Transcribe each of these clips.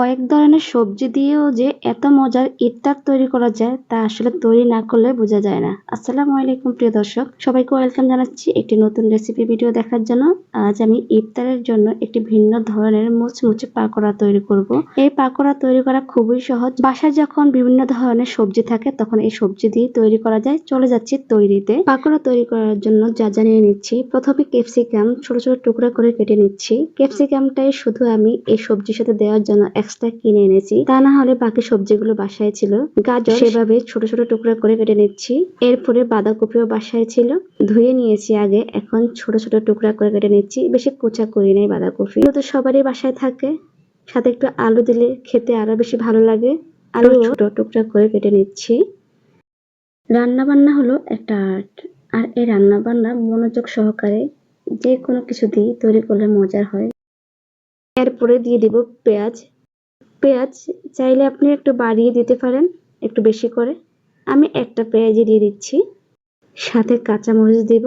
কয়েক ধরনের সবজি দিয়েও যে এত মজার ইফতার তৈরি করা যায় তা আসলে তৈরি না করলে বোঝা যায় না। আসসালামু আলাইকুম, প্রিয় দর্শক। সবাইকে ওয়েলকাম জানাচ্ছি একটি নতুন রেসিপি ভিডিও দেখার জন্য। আজ আমি ইফতারের জন্য একটি ভিন্ন ধরনের মুচমুচে পাকোড়া তৈরি করব। এই পাকোড়া তৈরি করা খুবই সহজ। বাসায় যখন বিভিন্ন ধরনের সবজি থাকে, তখন এই সবজি দিয়ে তৈরি করা যায়। চলে যাচ্ছি তৈরিতে। পাকোড়া তৈরি করার জন্য যা যা নিয়ে নিচ্ছি, প্রথমে ক্যাপসিকাম ছোট ছোট টুকরা করে কেটে নিচ্ছি। ক্যাপসিকামটাই শুধু আমি এই সবজির সাথে দেওয়ার জন্য এক্সট্রা কিনে এনেছি। তা না হলে বাকি সবজিগুলো বাসায় ছিল। গাজর সেভাবে ছোট ছোট টুকরা করে কেটে নিচ্ছি। এরপরে বাঁধাকপিও বাসায় ছিল। ধুয়ে নিয়েছি আগে। এখন ছোট ছোট টুকরা করে কেটে নিচ্ছি। বেশি কোচা করি নাই বাঁধাকপি। তো সবারই বাসায় থাকে। সাথে একটু আলু দিলে খেতে আরও বেশি ভালো লাগে। আলু ছোট টুকরা করে কেটে নিচ্ছি। রান্না বান্না হলো একটা আর্ট। আর এই রান্না বান্না মনোযোগ সহকারে যে কোনো কিছু দিয়ে তৈরি করলে মজার হয়। এরপরে দিয়ে দিব পেঁয়াজ। পেঁয়াজ চাইলে আপনি একটু বাড়িয়ে দিতে পারেন, একটু বেশি করে। আমি একটা পেঁয়াজই দিয়ে দিচ্ছি। সাথে কাঁচামরিচ দিব।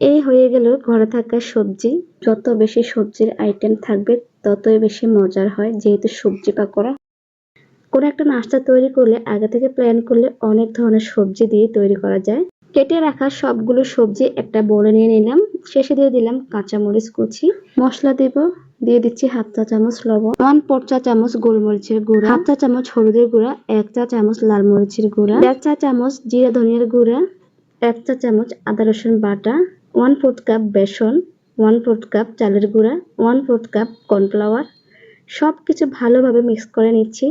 এই হয়ে গেল ঘরে থাকা সবজি। যত বেশি সবজির আইটেম থাকবে, ততই বেশি মজার হয়, যেহেতু সবজি পাকোড়া। কোনো একটা নাস্তা তৈরি করলে, আগে থেকে প্ল্যান করলে অনেক ধরনের সবজি দিয়ে তৈরি করা যায়। কেটে রাখা সবগুলো সবজি একটা বলে নিয়ে নিলাম। শেষে দিয়ে দিলাম কাঁচামরিচ কুচি। মশলা দেব। দিয়ে দিচ্ছি হাফ চা চামচ লবণ, ওয়ান ফোর চা চামচ গোলমরিচের গুঁড়া, হাফ চা চামচ হলুদের গুঁড়া, এক চা চামচ লাল মরিচের গুঁড়া এক চা চামচ জিরা ধনিয়ার গুঁড়া, এক চা চামচ আদা রসুন বাটা, ওয়ান ফোর্থ কাপ বেসন, ওয়ান ফোর্থ কাপ চালের গুঁড়া, ওয়ান ফোর্থ কাপ কর্নফ্লাওয়ার সব কিছু ভালোভাবে মিক্স করে নিচ্ছি।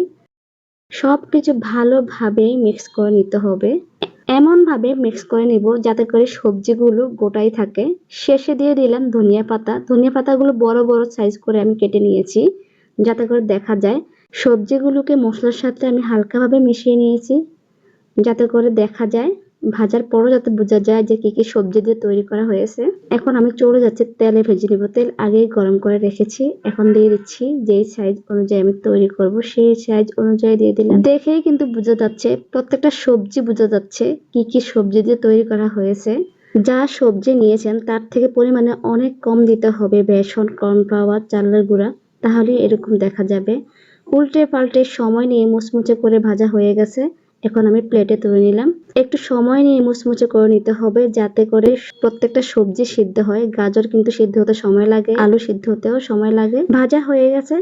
সব কিছু ভালোভাবে মিক্স করে নিতে হবে। এমনভাবে মিক্স করে নিব যাতে করে সবজিগুলো গোটাই থাকে। শেষে দিয়ে দিলাম ধনিয়া পাতা। ধনিয়া পাতাগুলো বড় বড় সাইজ করে আমি কেটে নিয়েছি, যাতে করে দেখা যায় সবজিগুলোকে মশলার সাথে আমি হালকাভাবে মিশিয়ে নিয়েছি, যাতে করে দেখা যায় ভাজার পরও যাতে বোঝা যায় যে কি কি সবজি দিয়ে তৈরি করা হয়েছে। এখন আমি চলে যাচ্ছি তেলে ভেজে নিব। তেল আগেই গরম করে রেখেছি। এখন দিয়ে দিচ্ছি যেই সাইজ অনুযায়ী আমি তৈরি করব, সেই সাইজ অনুযায়ী দিয়ে দিলাম। দেখেই কিন্তু বোঝা যাচ্ছে, প্রত্যেকটা সবজি বোঝা যাচ্ছে কি কি সবজি দিয়ে তৈরি করা হয়েছে। যা সবজি নিয়েছেন, তার থেকে পরিমাণে অনেক কম দিতে হবে বেসন, কর্নফ্লাওয়ার, চালের গুঁড়া তাহলে এরকম দেখা যাবে। উল্টে পাল্টে সময় নিয়ে মুচমুচে করে ভাজা হয়ে গেছে। এখন আমি প্লেটে তুলে নিলাম। একটু সময় নিয়ে মুচমুচে করে নিতে হবে যাতে করে প্রত্যেকটা সবজি সিদ্ধ হয়। গাজর কিন্তু সিদ্ধ হতে সময় লাগে, আলু সিদ্ধ হতেও সময় লাগে। ভাজা হয়ে গেছে।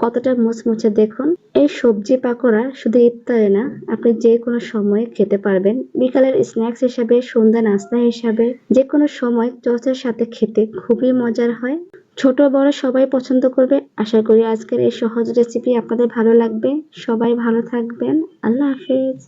কতটা মুচমুচে দেখুন। এই সবজি পাকোড়া শুধু ইফতারে না, আপনি যে কোনো সময় খেতে পারবেন। বিকালের স্ন্যাক্স হিসাবে, সন্ধ্যা নাস্তা হিসাবে যে কোনো সময় চচের সাথে খেতে খুবই মজার হয়। ছোট বড় সবাই পছন্দ করবে। আশা করি আজকের এই সহজ রেসিপি আপনাদের ভালো লাগবে। সবাই ভালো থাকবেন। আল্লাহ হাফেজ।